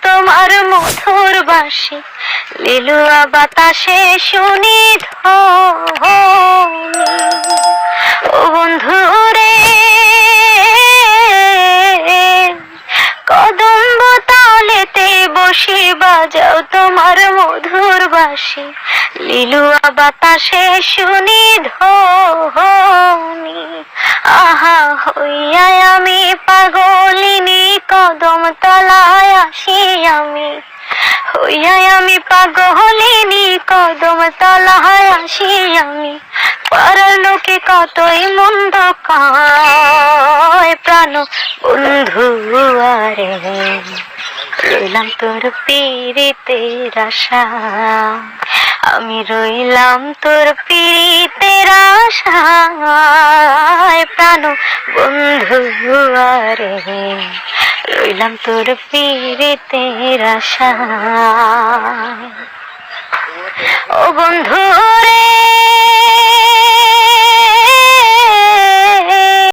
তোমার মধুর বাসি লিলুয়া বাতাসে শুনি বন্ধু রে তালেতে বসে বাজাও তোমার মধুর বাসি লিলুয়া বাতাসে শুনি ধ্বনি। আহা হইয়া আমি আমি। হইয়া আমি পাগলিনী কদম তলায় আসি আমি। পাড়ার লোকে কতই মন্দ কায়, প্রাণ বন্ধু আরে। রইলাম তোর পীড়িতের আশা। আমি রইলাম তোর পীড়িতের আশায় প্রাণ বন্ধু আরে। রইলাম তোর পীড়িতের সা ও বন্ধু